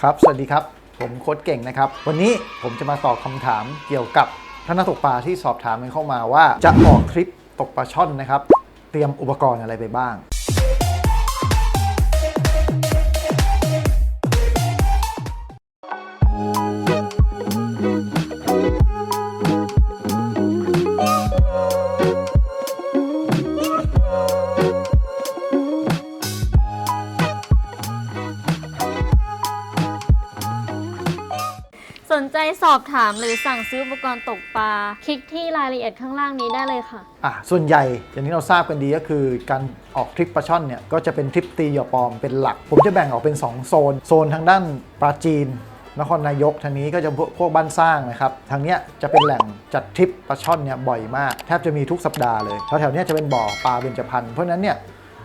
ครับ สวัสดีครับ ผมโค้ดเก่งนะครับ วันนี้ผมจะมาตอบคำถามเกี่ยวกับท่านนักตกปลาที่สอบถามกันเข้ามาว่า จะออกทริปตกปลาช่อนนะครับ เตรียมอุปกรณ์อะไรไปบ้าง อบถามหรือสั่งซื้ออุปกรณ์ตกปลา คลิกที่รายละเอียดข้างล่างนี้ได้เลยค่ะ อะส่วนใหญ่อย่างที่เราทราบกันดีก็คือการออกทริปปลาช่อนเนี่ยก็จะเป็นทริปตีเหย่อปลอมเป็นหลัก ผมจะแบ่งออกเป็น 2 โซน โซนทางด้านปราจีน นครนายกทางนี้ก็จะพวกพวกบ้านสร้างนะครับทางเนี้ยจะเป็นแหล่งจัดทริปปลาช่อนเนี่ยบ่อยมาก แทบจะมีทุกสัปดาห์เลยแถวๆเนี้ยจะเป็นบ่อปลาเบญจพรรณเพราะฉะนั้นเนี่ย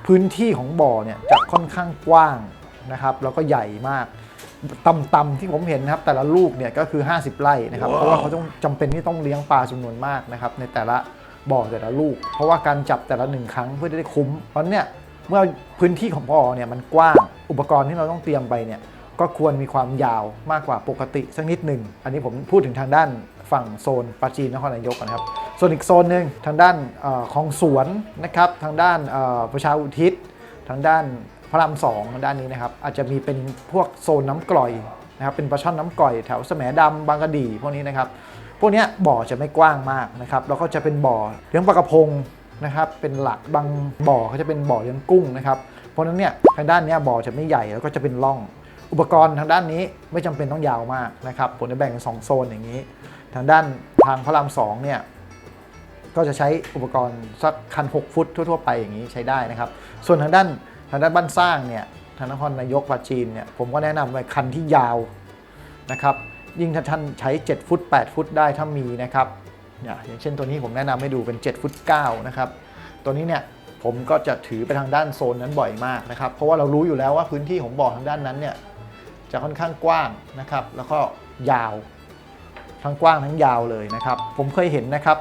พื้นที่ของบ่อเนี่ยจะค่อนข้างกว้างนะครับแล้วก็ใหญ่มาก ต่ำๆที่ผมเห็นนะครับ แต่ละลูกเนี่ยก็คือ 50 ไร่นะครับ เพราะว่าเขาต้องจำเป็นที่ต้องเลี้ยงปลาจำนวนมากนะครับในแต่ละบ่อแต่ละลูก เพราะว่าการจับแต่ละหนึ่งครั้งเพื่อจะได้คุ้ม เพราะฉะนั้นเนี่ยเมื่อพื้นที่ของบ่อเนี่ยมันกว้างอุปกรณ์ที่เราต้องเตรียมไปเนี่ยก็ควรมีความยาวมากกว่าปกติสักนิดหนึ่ง อันนี้ผมพูดถึงทางด้านฝั่งโซนปราจีนนครนายกนะครับ ส่วนอีกโซนหนึ่งทางด้านเออของสวนนะครับ ทางด้านเอ่อประชาอุทิศ ทางด้าน พระรามสองด้านนี้นะครับ อาจจะมีเป็นพวกโซนน้ำกร่อยนะครับเป็นปลาช่อนน้ำกร่อยแถวแสมดำบางกะดีพวกนี้นะครับพวกนี้บ่อจะไม่กว้างมากนะครับแล้วก็จะเป็นบ่อเลี้ยงปลากระพงนะครับเป็นหลักบางบ่อเขาจะเป็นบ่อเลี้ยงกุ้งนะครับเพราะนั้นเนี่ยทางด้านนี้บ่อจะไม่ใหญ่แล้วก็จะเป็นร่อง อุปกรณ์ทางด้านนี้ไม่จำเป็นต้องยาวมากนะครับผมจะแบ่งเป็นสองโซนอย่างนี้ ทางด้านทางพระรามสองเนี่ยก็จะใช้อุปกรณ์สักคัน 6 ฟุตทั่ว ๆ ไปอย่างนี้ใช้ได้นะครับ ส่วนทางด้าน ทางด้านบ้านสร้างเนี่ยทางนครนายกปราจีนเนี่ยผมก็แนะนำไว้คันที่ยาวนะครับยิ่งถ้าท่านใช้ 7 ฟุต 8 ฟุตได้ถ้ามีนะครับอย่างเช่นตัวนี้ผมแนะนำให้ดูเป็น 7 ฟุต9นะครับตัวนี้เนี่ยผมก็จะถือไปทางด้านโซนนั้นบ่อยมากนะครับ เพราะว่าเรารู้อยู่แล้วว่าพื้นที่ของบ่อทางด้านนั้นเนี่ยจะค่อนข้างกว้างนะครับ แล้วก็ยาว ทั้งกว้างทั้งยาวเลยนะครับ ผมเคยเห็นนะครับ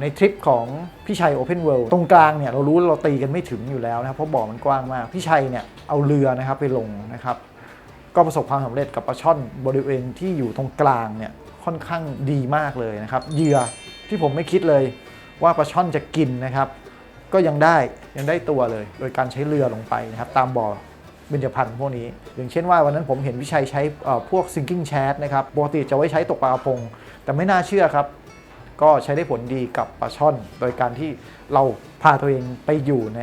ในทริปของพี่ชัย Open World ตรงกลางเนี่ยเรารู้เราตีกันไม่ถึงอยู่แล้วนะครับเพราะบ่อมันกว้างมาก พี่ชัยเนี่ยเอาเรือนะครับไปลงนะครับ ก็ประสบความสำเร็จกับปลาช่อนบริเวณที่อยู่ตรงกลางเนี่ยค่อนข้างดีมากเลยนะครับเหยื่อที่ผมไม่คิดเลยว่าปลาช่อนจะกินนะครับ ก็ยังได้ยังได้ตัวเลย โดยการใช้เรือลงไปนะครับตามบ่อเบญจพรรณพวกนี้ อย่างเช่นว่าวันนั้นผมเห็นวิชัยใช้พวก sinking chat นะครับปกติจะไว้ใช้ตกปลากระพง แต่ไม่น่าเชื่อครับ ก็ใช้ได้ผลดีกับปลาช่อน โดยการที่เราพาตัวเองไปอยู่ใน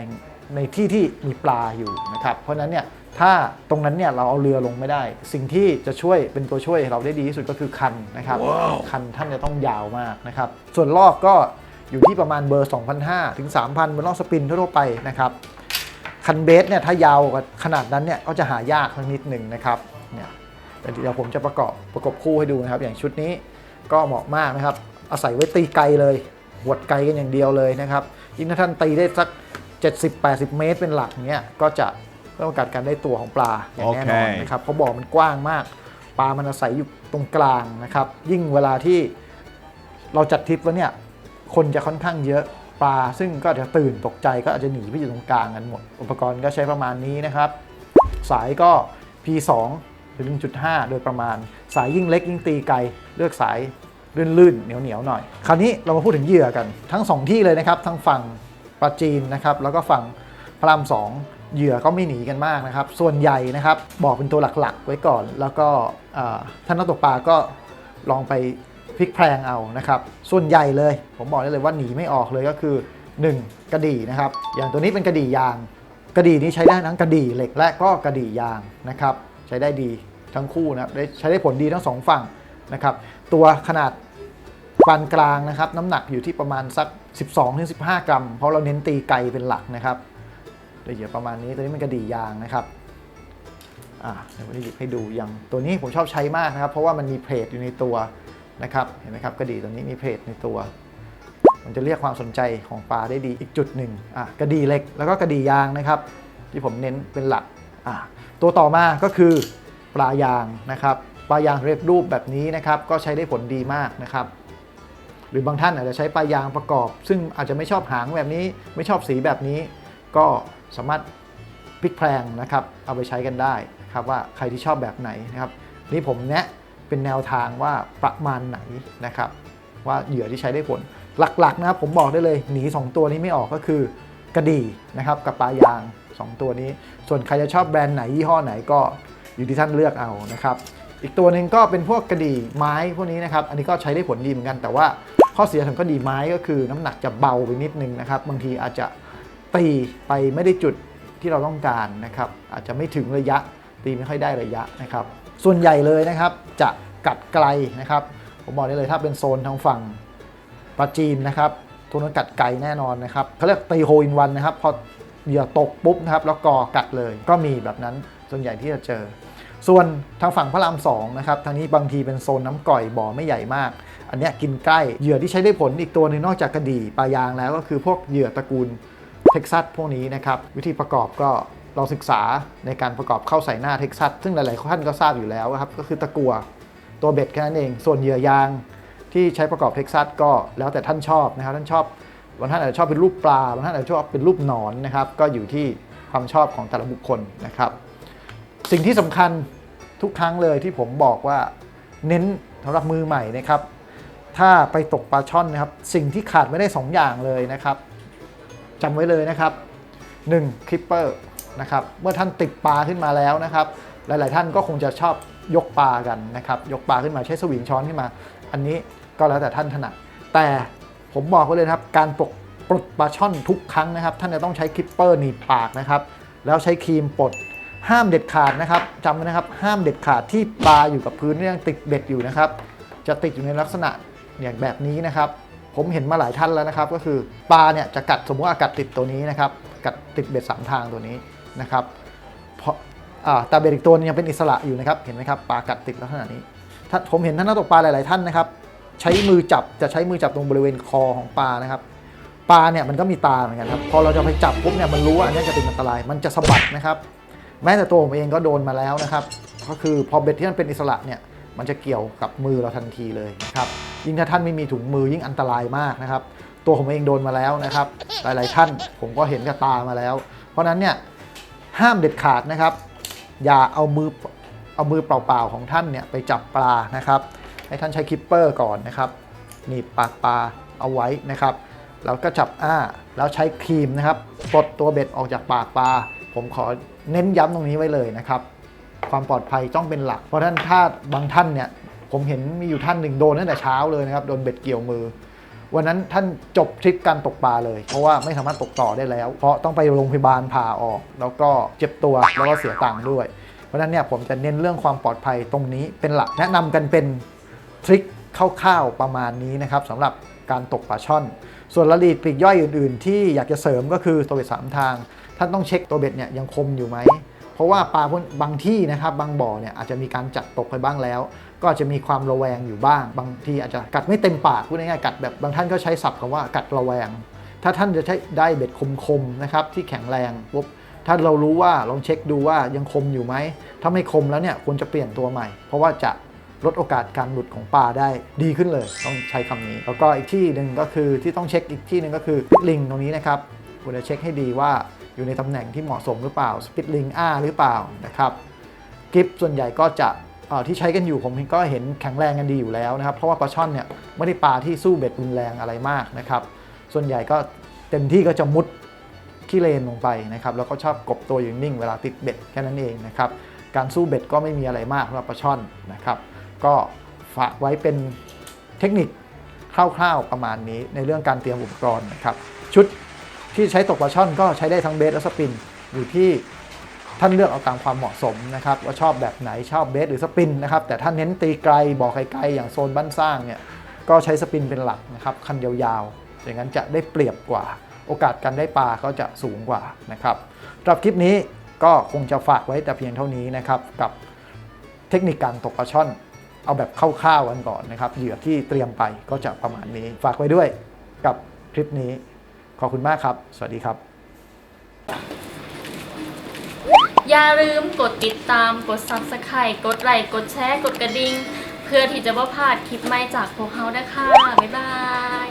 ในที่ที่มีปลาอยู่นะครับ เพราะฉะนั้นเนี่ยถ้าตรงนั้นเนี่ยเราเอาเรือลงไม่ได้ สิ่งที่จะช่วยเป็นตัวช่วยเราได้ดีที่สุดก็คือคันนะครับคันท่านจะต้องยาวมากนะครับ ส่วนลอกก็อยู่ที่ประมาณเบอร์2,500ถึง3,000บนลอกสปินทั่วๆไปนะครับ คันเบสเนี่ยถ้ายาวกว่าขนาดนั้นเนี่ยก็จะหายากสักนิดหนึ่งนะครับเนี่ยเดี๋ยวผมจะประกอบประกบคู่ให้ดูนะครับ อย่างชุดนี้ก็เหมาะมากนะครับ อาศัยไว้ตีไกลเลยหวดไกลกันอย่างเดียวเลยนะครับยิ่งถ้าท่านตีได้สัก 70-80 เมตรเป็นหลักเนี้ยก็จะเพิ่มโอกาสการได้ตัวของปลาอย่างแน่นอนโอเคนะครับเพราะบ่อมันกว้างมาก ปลามันอาศัยอยู่ตรงกลางนะครับ ยิ่งเวลาที่เราจัดทริปแล้วเนี่ยคนจะค่อนข้างเยอะปลา ซึ่งก็อาจจะตื่นตกใจก็อาจจะหนีไปอยู่ตรงกลางกันหมด อุปกรณ์ก็ใช้ประมาณนี้นะครับ สายก็ P2 หรือ1.5 โดยประมาณ สายยิ่งเล็กยิ่งตีไกล เลือกสาย ลื่นๆ เหนียวๆหน่อย คราวนี้เรามาพูดถึงเหยื่อกัน ทั้ง 2 ที่เลยนะครับทั้งฝั่งปราจีนนะครับแล้วก็ฝั่งพระรามสองเหยื่อก็ไม่หนีกันมากนะครับ ส่วนใหญ่นะครับบอกเป็นตัวหลักๆ ไว้ก่อน แล้วก็ท่านนักตกปลาก็ลองไปพลิกแพลงเอานะครับ ส่วนใหญ่เลย ผมบอกได้เลยว่าหนีไม่ออกเลยก็คือ 1. กระดี่นะครับ อย่างตัวนี้เป็นกระดี่ยาง กระดี่นี้ใช้ได้ทั้งกระดี่เหล็กและก็กระดี่ยางนะครับ ใช้ได้ดีทั้งคู่นะครับได้ใช้ได้ผลดีทั้งสองฝั่งนะครับ ตัวขนาด ปานกลางนะครับ น้ำหนักอยู่ที่ประมาณสัก 12-15 กรัม เพราะเราเน้นตีไกลเป็นหลักนะครับโดยเหยื่อประมาณนี้ตัวนี้เป็นกระดี่ยางนะครับอ่าเดี๋ยวผมจะหยิบให้ดูอย่างตัวนี้ผมชอบใช้มากนะครับ เพราะว่ามันมีเพลทอยู่ในตัวนะครับเห็นไหมครับกระดี่ตัวนี้มีเพลทในตัว มันจะเรียกความสนใจของปลาได้ดีอีกจุดหนึ่งอะกระดี่เหล็กแล้วก็กระดี่ยางนะครับ ที่ผมเน้นเป็นหลักอะตัวต่อมาก็คือปลายางนะครับปลายางเรียบรูปแบบนี้นะครับ ก็ใช้ได้ผลดีมากนะครับ หรือบางท่านอาจจะใช้ปลายยางประกอบ ซึ่งอาจจะไม่ชอบหางแบบนี้ ไม่ชอบสีแบบนี้ ก็สามารถพลิกแพลงนะครับ เอาไปใช้กันได้นะครับนะครับว่าใครที่ชอบแบบไหนนะครับ นี่ผมแนะเป็นแนวทางว่าประมาณไหนนะครับ ว่าเหยื่อที่ใช้ได้ผล หลักๆนะครับผมบอกได้เลยหนี 2 ตัวนี้ไม่ออกก็คือกระดี่นะครับกับปลายาง 2 ตัวนี้ ส่วนใครจะชอบแบรนด์ไหนยี่ห้อไหนก็อยู่ที่ท่านเลือกเอานะครับ อีกตัวหนึ่งก็เป็นพวกกระดี่ไม้พวกนี้นะครับ อันนี้ก็ใช้ได้ผลดีเหมือนกัน แต่ว่าข้อเสียของกระดี่ไม้ก็คือน้ำหนักจะเบาไปนิดนึงนะครับ บางทีอาจจะตีไปไม่ได้จุดที่เราต้องการนะครับ อาจจะไม่ถึงระยะตีไม่ค่อยได้ระยะนะครับ ส่วนใหญ่เลยนะครับจะกัดไกลนะครับ ผมบอกได้เลยถ้าเป็นโซนทางฝั่งปราจีนนะครับทุนนั้นกัดไกลแน่นอนนะครับเขาเรียกตีโฮอินวันนะครับพอเหยื่อตกปุ๊บนะครับแล้วกอกัดเลยก็มีแบบนั้นส่วนใหญ่ที่จะเจอ ส่วนทางฝั่งพระรามสองนะครับทางนี้บางทีเป็นโซนน้ำก่อยบ่อไม่ใหญ่มาก อันนี้กินใกล้เหยื่อที่ใช้ได้ผลอีกตัวหนึงนอกจากกระดี่ปลายางแล้วก็คือพวกเหยื่อตระกูลเท็กซัสพวกนี้นะครับวิธีประกอบก็เราศึกษาในการประกอบเข้าใส่หน้าเท็กซัสซึ่งหลายๆท่านก็ทราบอยู่แล้วครับก็คือตะกัวตัวเบ็ดแค่นั้นเอง ส่วนเหยื่อยางที่ใช้ประกอบเท็กซัสก็แล้วแต่ท่านชอบนะครับท่านชอบบางท่านอาจจะชอบเป็นรูปปลาบางท่านอาจจะชอบเป็นรูปหนอนนะครับก็อยู่ที่ความชอบของแต่ละบุคคลนะครับ สิ่งที่สำคัญทุกครั้งเลยที่ผมบอกว่าเน้นสำหรับมือใหม่นะครับ ถ้าไปตกปลาช่อนนะครับ สิ่งที่ขาดไม่ได้2ออย่างเลยนะครับจำไว้เลยนะครับ1คลิปเปอร์นะครับเมื่อท่านติดปลาขึ้นมาแล้วนะครับ หลาย ๆ ท่านก็คงจะชอบยกปลากันนะครับ ยกปลาขึ้นมาใช้สวิงช้อนขึ้นมา อันนี้ก็แล้วแต่ท่านถนัดแต่ผมบอกไว้เลยครับ การปลดปลดปลาช่อนทุกครั้งนะครับ ท่านจะต้องใช้คลิปเปอร์หนีบปากนะครับ แล้วใช้ครีมปลด ห้ามเด็ดขาดนะครับจำไว้นะครับ ห้ามเด็ดขาดที่ปลาอยู่กับพื้นยังติดเบ็ดอยู่นะครับ จะติดอยู่ในลักษณะอย่างแบบนี้นะครับ ผมเห็นมาหลายท่านแล้วนะครับ ก็คือปลาเนี่ยจะกัดสมมติว่ากัดติดตัวนี้นะครับ กัดติดเบ็ดสามทางตัวนี้นะครับเพราะอ่าแต่เบ็ดอีกตัวนึงยังเป็นอิสระอยู่นะครับ เห็นไหมครับปลากัดติดลักษณะนี้ถ้าผมเห็นท่านนักตกปลาหลาย ๆ ท่านนะครับ ใช้มือจับจะใช้มือจับตรงบริเวณคอของปลานะครับปลาเนี่ยมันก็มีตาเหมือนกันครับพอเราจะไปจับปุ๊บเนี่ยมันรู้ว่าอันนี้จะเป็นอันตรายมันจะสะบัดนะครับ แม้แต่ตัวผมเองก็โดนมาแล้วนะครับ ก็คือพอเบ็ดที่มันเป็นอิสระเนี่ยมันจะเกี่ยวกับมือเราทันทีเลยนะครับยิ่งถ้าท่านไม่มีถุงมือยิ่งอันตรายมากนะครับ ตัวผมเองโดนมาแล้วนะครับ หลายๆท่านผมก็เห็นกับตามาแล้ว เพราะฉะนั้นเนี่ยห้ามเด็ดขาดนะครับ อย่าเอามือเอามือเปล่าๆของท่านเนี่ยไปจับปลานะครับ ให้ท่านใช้คิปเปอร์ก่อนนะครับหนีบปากปลาเอาไว้นะครับแล้วก็จับอ้าแล้วใช้ครีมนะครับปลดตัวเบ็ดออกจากปากปลา ผมขอเน้นย้ำตรงนี้ไว้เลยนะครับ ความปลอดภัยต้องเป็นหลัก เพราะท่านถ้าบางท่านเนี่ยผมเห็นมีอยู่ท่านหนึ่งโดนตั้งแต่เช้าเลยนะครับโดนเบ็ดเกี่ยวมือ วันนั้นท่านจบทริปการตกปลาเลย เพราะว่าไม่สามารถตกต่อได้แล้ว เพราะต้องไปโรงพยาบาลผ่าออก แล้วก็เจ็บตัวแล้วก็เสียตังค์ด้วย เพราะฉะนั้นเนี่ยผมจะเน้นเรื่องความปลอดภัยตรงนี้เป็นหลักแนะนำกันเป็นทริคคร่าวๆประมาณนี้นะครับสำหรับการตกปลาช่อน ส่วนรายละเอียดปลีกย่อยอื่น ๆ ที่อยากจะเสริมก็คือตัวเบ็ดสามทาง ท่านต้องเช็คตัวเบ็ดเนี่ยยังคมอยู่ไหม เพราะว่าปลาพวกบางที่นะครับบางบ่อเนี่ยอาจจะมีการจัดตกไปบ้างแล้ว ก็อาจจะมีความระแวงอยู่บ้าง บางทีอาจจะกัดไม่เต็มปากพูดง่ายๆกัดแบบบางท่านก็ใช้ศัพท์คำว่ากัดระแวง ถ้าท่านจะใช้ได้เบ็ดคมๆนะครับที่แข็งแรงปุ๊บถ้าเรารู้ว่าลองเช็คดูว่ายังคมอยู่ไหม ถ้าไม่คมแล้วเนี่ยควรจะเปลี่ยนตัวใหม่ เพราะว่าจะ ลดโอกาสการหลุดของปลาได้ดีขึ้นเลย ต้องใช้คำนี้ แล้วก็อีกที่หนึ่งก็คือที่ต้องเช็คอีกที่หนึ่งก็คือปิดลิงตรงนี้นะครับควรจะเช็คให้ดีว่าอยู่ในตำแหน่งที่เหมาะสมหรือเปล่าสปิดลิงอ้าหรือเปล่านะครับกิฟส่วนใหญ่ก็จะที่ใช้กันอยู่ผมก็เห็นแข็งแรงกันดีอยู่แล้วนะครับ เพราะว่าปลาช่อนเนี่ยไม่ได้ปลาที่สู้เบ็ดรุนแรงอะไรมากนะครับ ส่วนใหญ่ก็เต็มที่ก็จะมุดขี้เลนลงไปนะครับ แล้วก็ชอบกบตัวอยู่นิ่งเวลาติดเบ็ดแค่นั้นเองนะครับ การสู้เบ็ดก็ไม่มีอะไรมากสำหรับปลาช่อนนะครับ ก็ฝากไว้เป็นเทคนิคคร่าวๆประมาณนี้ในเรื่องการเตรียมอุปกรณ์นะครับ ชุดที่ใช้ตกปลาช่อนก็ใช้ได้ทั้งเบสและสปินอยู่ที่ท่านเลือกเอาตามความเหมาะสมนะครับว่าชอบแบบไหนชอบเบสหรือสปินนะครับแต่ถ้าเน้นตีไกลบ่อกไกลๆอย่างโซนบ้านสร้างเนี่ยก็ใช้สปินเป็นหลักนะครับคันยาวๆอย่างนั้นจะได้เปรียบกว่า โอกาสการได้ปลาก็จะสูงกว่านะครับสำหรับคลิปนี้ก็คงจะฝากไว้แต่เพียงเท่านี้นะครับกับเทคนิคการตกปลาช่อน เอาแบบคร่าวๆกันก่อนนะครับ เหยื่อที่เตรียมไปก็จะประมาณนี้ ฝากไว้ด้วยกับคลิปนี้ ขอบคุณมากครับ สวัสดีครับ อย่าลืมกดติดตาม กด Subscribe กดไลค์ กดแชร์ กดกระดิ่ง เพื่อที่จะไม่พลาดคลิปใหม่จากพวกเขานะคะบ๊ายบาย